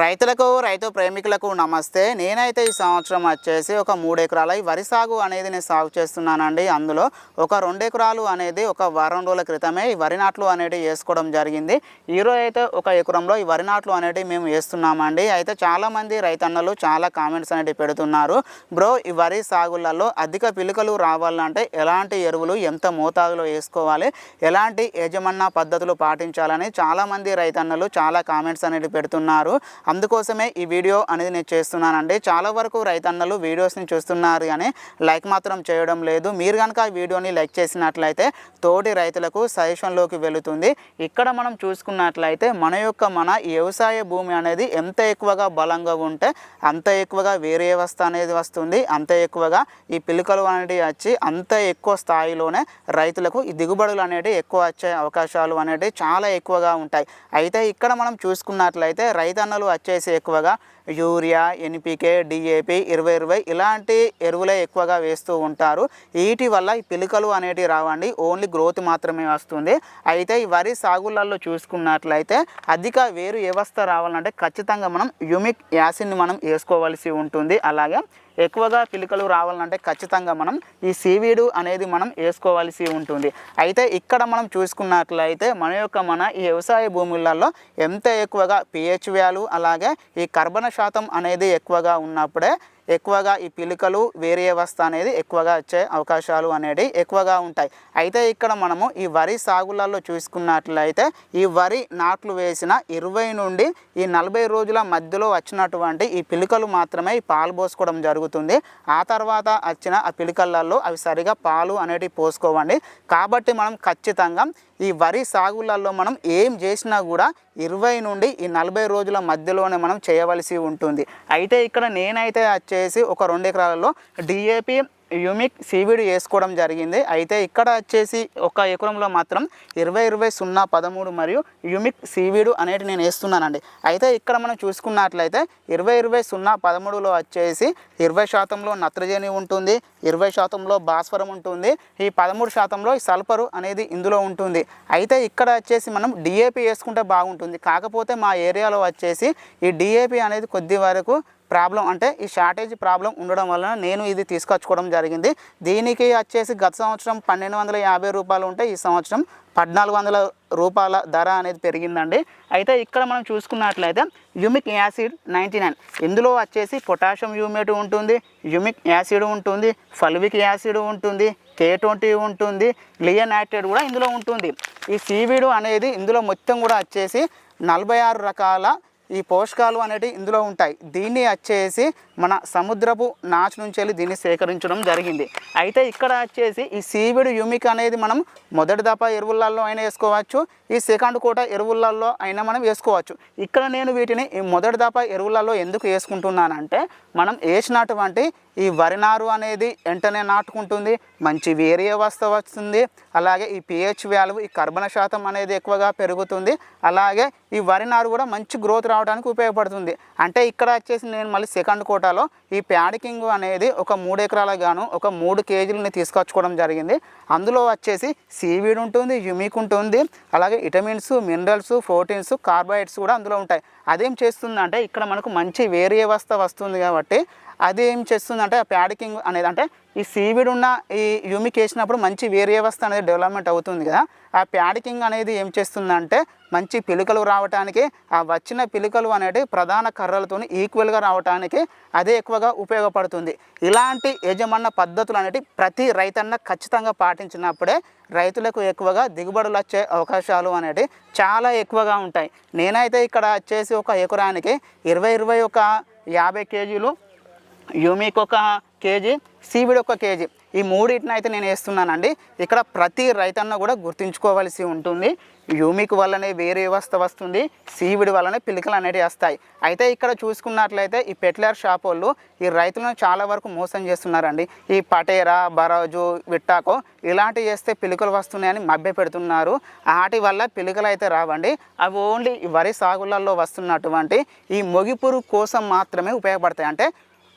రైతులకు రైతు ప్రేమికులకు నమస్తే. నేనైతే ఈ సంవత్సరం వచ్చేసి ఒక మూడు ఎకరాల ఈ వరి సాగు అనేది నేను సాగు చేస్తున్నానండి. అందులో ఒక రెండు ఎకరాలు అనేది ఒక వారం రోజుల క్రితమే ఈ వరి నాట్లు అనేది వేసుకోవడం జరిగింది. ఈరోజు అయితే ఒక ఎకరంలో ఈ వరి నాట్లు అనేది మేము వేస్తున్నామండి. అయితే చాలామంది రైతన్నలు చాలా కామెంట్స్ అనేది పెడుతున్నారు. బ్రో ఈ వరి సాగులలో అధిక పిలుకలు రావాలంటే ఎలాంటి ఎరువులు ఎంత మోతాదులో వేసుకోవాలి ఎలాంటి యజమాన పద్ధతులు పాటించాలని చాలామంది రైతన్నలు చాలా కామెంట్స్ అనేది పెడుతున్నారు. అందుకోసమే ఈ వీడియో అనేది నేను చేస్తున్నానండి. చాలా వరకు రైతన్నలు వీడియోస్ని చూస్తున్నారు కానీ లైక్ మాత్రం చేయడం లేదు. మీరు కనుక ఈ వీడియోని లైక్ చేసినట్లయితే తోటి రైతులకు సజెషన్లోకి వెళుతుంది. ఇక్కడ మనం చూసుకున్నట్లయితే మన యొక్క మన వ్యవసాయ భూమి అనేది ఎంత ఎక్కువగా బలంగా ఉంటే అంత ఎక్కువగా వేరే వ్యవస్థ అనేది వస్తుంది. అంత ఎక్కువగా ఈ పిలుకలు అనేటివి వచ్చి అంత ఎక్కువ స్థాయిలోనే రైతులకు ఈ దిగుబడులు అనేవి ఎక్కువ వచ్చే అవకాశాలు అనేవి చాలా ఎక్కువగా ఉంటాయి. అయితే ఇక్కడ మనం చూసుకున్నట్లయితే రైతన్నలు వచ్చేసి ఎక్కువగా యూరియా ఎన్పికే డిఏపి ఇరవై ఇరవై ఇలాంటి ఎరువులే ఎక్కువగా వేస్తూ ఉంటారు. వీటి వల్ల ఈ పిలుకలు అనేటివి రావండి. ఓన్లీ గ్రోత్ మాత్రమే వస్తుంది. అయితే ఈ వరి సాగులలో చూసుకున్నట్లయితే అధిక వేరు వ్యవస్థ రావాలంటే ఖచ్చితంగా మనం యుమిక్ యాసిడ్ని మనం వేసుకోవాల్సి ఉంటుంది. అలాగే ఎక్కువగా పిలుకలు రావాలంటే ఖచ్చితంగా మనం ఈ సీవీడు అనేది మనం వేసుకోవాల్సి ఉంటుంది. అయితే ఇక్కడ మనం చూసుకున్నట్లయితే మన యొక్క మన ఈ వ్యవసాయ భూములలో ఎంత ఎక్కువగా పిహెచ్ వ్యాలు అలాగే ఈ కర్బన శాతం అనేది ఎక్కువగా ఉన్నప్పుడే ఎక్కువగా ఈ పిలుకలు వేరే వ్యవస్థ అనేది ఎక్కువగా వచ్చే అవకాశాలు అనేవి ఎక్కువగా ఉంటాయి. అయితే ఇక్కడ మనము ఈ వరి సాగులలో చూసుకున్నట్లయితే ఈ వరి నాట్లు వేసిన ఇరవై నుండి ఈ నలభై రోజుల మధ్యలో వచ్చినటువంటి ఈ పిలుకలు మాత్రమే పాలు పోసుకోవడం జరుగుతుంది. ఆ తర్వాత వచ్చిన ఆ పిలుకలలో అవి సరిగా పాలు అనేటివి పోసుకోవండి. కాబట్టి మనం ఖచ్చితంగా ఈ వరి సాగులలో మనం ఏం చేసినా కూడా ఇరవై నుండి ఈ నలభై రోజుల మధ్యలోనే మనం చేయవలసి ఉంటుంది. అయితే ఇక్కడ నేనైతే వచ్చేసి ఒక రెండు ఎకరాలలో డిఏపి యూమిక్ సీవీడు వేసుకోవడం జరిగింది. అయితే ఇక్కడ వచ్చేసి ఒక ఎకరంలో మాత్రం ఇరవై ఇరవై సున్నా పదమూడు మరియు యూమిక్ సీవీడు అనేది నేను వేస్తున్నానండి. అయితే ఇక్కడ మనం చూసుకున్నట్లయితే ఇరవై ఇరవై సున్నా పదమూడులో వచ్చేసి ఇరవై శాతంలో నత్రజని ఉంటుంది. ఇరవై శాతంలో భాస్వరం ఉంటుంది. ఈ పదమూడు శాతంలో ఈ సల్ఫరు అనేది ఇందులో ఉంటుంది. అయితే ఇక్కడ వచ్చేసి మనం డిఏపి వేసుకుంటే బాగుంటుంది. కాకపోతే మా ఏరియాలో వచ్చేసి ఈ డిఏపి అనేది కొద్ది వరకు ప్రాబ్లం అంటే ఈ షార్టేజ్ ప్రాబ్లం ఉండడం వలన నేను ఇది తీసుకొచ్చుకోవడం జరిగింది. దీనికి వచ్చేసి గత సంవత్సరం పన్నెండు వందల యాభై రూపాయలు ఉంటే ఈ సంవత్సరం పద్నాలుగు వందల రూపాయల ధర అనేది పెరిగిందండి. అయితే ఇక్కడ మనం చూసుకున్నట్లయితే యుమిక్ యాసిడ్ నైంటీ నైన్. ఇందులో వచ్చేసి పొటాషియం యూమేట్ ఉంటుంది యుమిక్ యాసిడ్ ఉంటుంది ఫల్విక్ యాసిడ్ ఉంటుంది కే ట్వంటీ ఉంటుంది లియనాటెడ్ కూడా ఇందులో ఉంటుంది. ఈ సీవీడు అనేది ఇందులో మొత్తం కూడా వచ్చేసి నలభై ఆరు రకాల ఈ పోషకాలు అనేటివి ఇందులో ఉంటాయి. దీన్ని వచ్చేసి మన సముద్రపు నాచు నుంచి వెళ్ళి దీన్ని సేకరించడం జరిగింది. అయితే ఇక్కడ వచ్చేసి ఈ సీవిడ్ యూమిక్ అనేది మనం మొదటి దఫా ఎరువులలో అయినా వేసుకోవచ్చు. ఈ సెకండ్ కోట ఎరువులలో అయినా మనం వేసుకోవచ్చు. ఇక్కడ నేను వీటిని ఈ మొదటి దఫా ఎరువులలో ఎందుకు వేసుకుంటున్నానంటే మనం వేసినటువంటి ఈ వరి నారు అనేది వెంటనే నాటుకుంటుంది మంచి వేరే వ్యవస్థ వస్తుంది. అలాగే ఈ పిహెచ్ వ్యాల్యూ ఈ కర్బన శాతం అనేది ఎక్కువగా పెరుగుతుంది. అలాగే ఈ వరి నారు కూడా మంచి గ్రోత్ రావడానికి ఉపయోగపడుతుంది. అంటే ఇక్కడ వచ్చేసి నేను మళ్ళీ సెకండ్ కోటాలో ఈ ప్యాడికింగ్ అనేది ఒక మూడు ఎకరాలకు గాను ఒక మూడు కేజీలని తీసుకొచ్చుకోవడం జరిగింది. అందులో వచ్చేసి సీవీడ్ ఉంటుంది యుమిక్ ఉంటుంది. అలాగే విటమిన్స్ మినరల్స్ ప్రోటీన్స్ కార్బోహైడ్రేట్స్ కూడా అందులో ఉంటాయి. అదేం చేస్తుందంటే ఇక్కడ మనకు మంచి వేరే వ్యవస్థ వస్తుంది కాబట్టి అది ఏం అంటే ఆ ప్యాడికింగ్ అనేది అంటే ఈ సీవిడ్ ఉన్న ఈ యూమిక్ వేసినప్పుడు మంచి వేరు వ్యవస్థ అనేది డెవలప్మెంట్ అవుతుంది కదా. ఆ ప్యాడికింగ్ అనేది ఏం చేస్తుందంటే మంచి పిలుకలు రావడానికి ఆ వచ్చిన పిలుకలు అనేవి ప్రధాన కర్రలతో ఈక్వల్గా రావడానికి అదే ఎక్కువగా ఉపయోగపడుతుంది. ఇలాంటి యజమాన పద్ధతులు అనేవి ప్రతి రైతన్న ఖచ్చితంగా పాటించినప్పుడే రైతులకు ఎక్కువగా దిగుబడులు వచ్చే అవకాశాలు అనేవి చాలా ఎక్కువగా ఉంటాయి. నేనైతే ఇక్కడ వచ్చేసి ఒక ఎకరానికి ఇరవై ఇరవై ఒక యాభై కేజీలు యూమిక్ ఒక కేజీ సీవిడ్ ఒక కేజీ. ఈ మూడింటిని అయితే నేను వేస్తున్నానండి. ఇక్కడ ప్రతి రైతన్న కూడా గుర్తుంచుకోవాల్సి ఉంటుంది. యూమిక్ వల్లనే వేరే వ్యవస్థ వస్తుంది సీవిడ్ వల్లనే పిలికలు అనేవి వస్తాయి. అయితే ఇక్కడ చూసుకున్నట్లయితే ఈ పెట్లర్ షాప్ వాళ్ళు ఈ రైతులను చాలా వరకు మోసం చేస్తున్నారండి. ఈ పటేరా బరోజు విట్టాకో ఇలాంటివి చేస్తే పిలుకలు వస్తున్నాయని మభ్య పెడుతున్నారు. వాటి వల్ల పిలుకలు అయితే రావండి. అవి ఓన్లీ వరి సాగులలో వస్తున్నటువంటి ఈ మొగిపురు కోసం మాత్రమే ఉపయోగపడతాయి. అంటే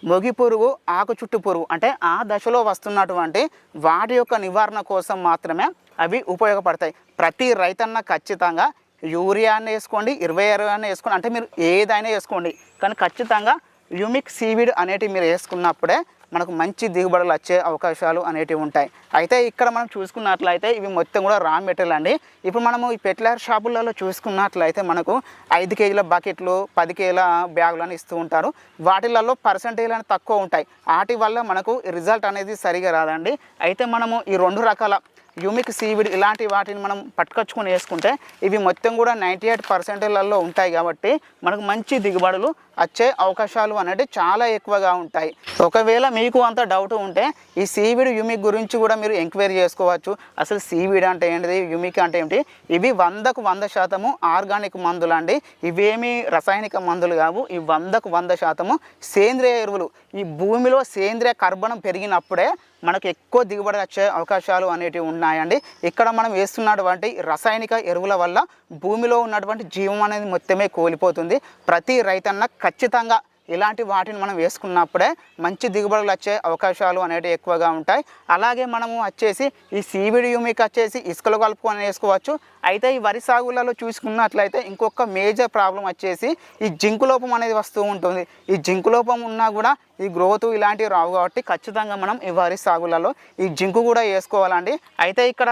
మొగి పురుగు ఆకు చుట్టు పురుగు అంటే ఆ దశలో వస్తున్నటువంటి వాటి యొక్క నివారణ కోసం మాత్రమే అవి ఉపయోగపడతాయి. ప్రతి రైతన్న ఖచ్చితంగా యూరియా వేసుకోండి ఇరవై ఇరవై వేసుకోండి అంటే మీరు ఏదైనా వేసుకోండి. కానీ ఖచ్చితంగా యూమిక్ సీవిడ్ అనేటివి మీరు వేసుకున్నప్పుడే మనకు మంచి దిగుబడులు వచ్చే అవకాశాలు అనేటివి ఉంటాయి. అయితే ఇక్కడ మనం చూసుకున్నట్లయితే ఇవి మొత్తం కూడా రా మెటీరియల్ అండి. ఇప్పుడు మనము ఈ పెట్లర్ షాపులలో చూసుకున్నట్లయితే మనకు ఐదు కేజీల బకెట్లు పది కేజీల బ్యాగులు అని ఇస్తూ ఉంటారు. వాటిలలో పర్సంటేజ్ అనేది తక్కువ ఉంటాయి. వాటి వల్ల మనకు రిజల్ట్ అనేది సరిగా రాదండి. అయితే మనము ఈ రెండు రకాల యూమిక్ సీవిడ్ ఇలాంటి వాటిని మనం పట్టుకొచ్చుకొని వేసుకుంటే ఇవి మొత్తం కూడా నైంటీ ఎయిట్ పర్సెంటేజ్లలో ఉంటాయి కాబట్టి మనకు మంచి దిగుబడులు వచ్చే అవకాశాలు అనేవి చాలా ఎక్కువగా ఉంటాయి. ఒకవేళ మీకు అంత డౌట్ ఉంటే ఈ సీవిడ్ యుమిక్ గురించి కూడా మీరు ఎంక్వైరీ చేసుకోవచ్చు. అసలు సీవిడ్ అంటే ఏంటిది? యుమిక్ అంటే ఏంటి? ఇవి వందకు వంద శాతము ఆర్గానిక్ మందులు అండి. ఇవేమి రసాయనిక మందులు కావు. ఈ వందకు వంద శాతము సేంద్రియ ఎరువులు. ఈ భూమిలో సేంద్రియ కర్బనం పెరిగినప్పుడే మనకు ఎక్కువ దిగుబడి వచ్చే అవకాశాలు అనేటివి ఉన్నాయండి. ఇక్కడ మనం వేస్తున్నటువంటి రసాయనిక ఎరువుల వల్ల భూమిలో ఉన్నటువంటి జీవం అనేది మొత్తమే కోల్పోతుంది. ప్రతి రైతన్న ఖచ్చితంగా ఇలాంటి వాటిని మనం వేసుకున్నప్పుడే మంచి దిగుబడులు వచ్చే అవకాశాలు అనేవి ఎక్కువగా ఉంటాయి. అలాగే మనము వచ్చేసి ఈ సీవిడి యూమిక్ వచ్చేసి ఇసుకలు కలుపుకొని వేసుకోవచ్చు. అయితే ఈ వరి సాగులలో చూసుకున్నట్లయితే ఇంకొక మేజర్ ప్రాబ్లం వచ్చేసి ఈ జింకు లోపం అనేది వస్తూ ఉంటుంది. ఈ జింకు లోపం ఉన్నా కూడా ఈ గ్రోత్ ఇలాంటివి రావు కాబట్టి ఖచ్చితంగా మనం ఈ వరి సాగులలో ఈ జింకు కూడా వేసుకోవాలండి. అయితే ఇక్కడ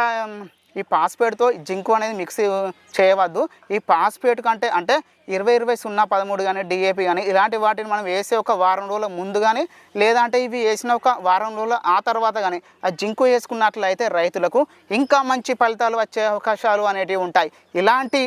ఈ పాస్పేట్తో జింకు అనేది మిక్స్ చేయవద్దు. ఈ పాస్పేట్ కంటే అంటే ఇరవై ఇరవై సున్నా పదమూడు కానీ డిఏపి కానీ ఇలాంటి వాటిని మనం వేసే ఒక వారం రోజుల ముందు కానీ లేదంటే ఇవి వేసిన ఒక వారం రోజుల ఆ తర్వాత కానీ ఆ జింకు వేసుకున్నట్లయితే రైతులకు ఇంకా మంచి ఫలితాలు వచ్చే అవకాశాలు అనేటివి ఉంటాయి. ఇలాంటి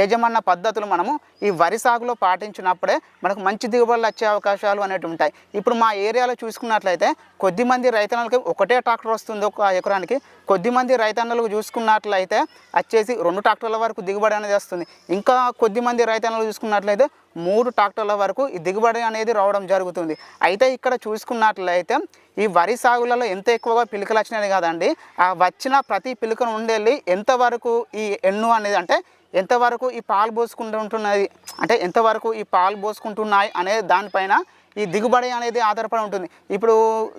యజమాన పద్ధతులు మనము ఈ వరి సాగులో పాటించినప్పుడే మనకు మంచి దిగుబడులు వచ్చే అవకాశాలు అనేవి ఉంటాయి. ఇప్పుడు మా ఏరియాలో చూసుకున్నట్లయితే కొద్దిమంది రైతన్నలకి ఒకటే ట్రాక్టర్ వస్తుంది ఒక ఎకరానికి. కొద్దిమంది రైతన్నలకు చూసుకున్నట్లయితే వచ్చేసి రెండు ట్రాక్టర్ల వరకు దిగుబడి అనేది వస్తుంది. ఇంకా కొద్దిమంది రైతన్నలు చూసుకున్నట్లయితే మూడు ట్రాక్టర్ల వరకు ఈ దిగుబడి అనేది రావడం జరుగుతుంది. అయితే ఇక్కడ చూసుకున్నట్లయితే ఈ వరి సాగులలో ఎంత ఎక్కువగా పిలుకలు వచ్చినాయి కదండి. ఆ వచ్చిన ప్రతి పిలుకను ఉండేళ్ళి ఎంతవరకు ఈ ఎన్ను అనేది అంటే ఎంతవరకు ఈ పాలు పోసుకుంటూ ఉంటున్నది అంటే ఎంతవరకు ఈ పాలు పోసుకుంటున్నాయి అనే దానిపైన ఈ దిగుబడి అనేది ఆధారపడి ఉంటుంది. ఇప్పుడు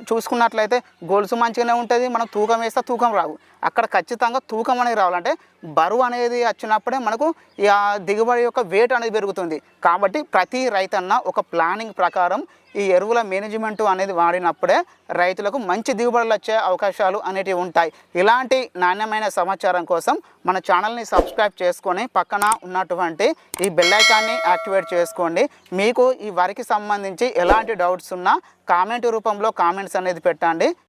చూసుకున్నట్లయితే గొలుసు మంచిగానే ఉంటుంది మనం తూకం వేస్తే తూకం రావు. అక్కడ ఖచ్చితంగా తూకం అనేది రావాలంటే బరువు అనేది వచ్చినప్పుడే మనకు ఈ ఆ దిగుబడి యొక్క వేట్ అనేది పెరుగుతుంది. కాబట్టి ప్రతి రైతన్న ఒక ప్లానింగ్ ప్రకారం ఈ ఎరువుల మేనేజ్మెంట్ అనేది వాడినప్పుడే రైతులకు మంచి దిగుబడులు వచ్చే అవకాశాలు అనేటివి ఉంటాయి. ఇలాంటి నాణ్యమైన సమాచారం కోసం మన ఛానల్ని సబ్స్క్రైబ్ చేసుకొని పక్కన ఉన్నటువంటి ఈ బెల్లైకాన్ని యాక్టివేట్ చేసుకోండి. మీకు ఈ వరికి సంబంధించి ఎలాంటి డౌట్స్ ఉన్నా కామెంట్ రూపంలో కామెంట్స్ అనేది పెట్టండి.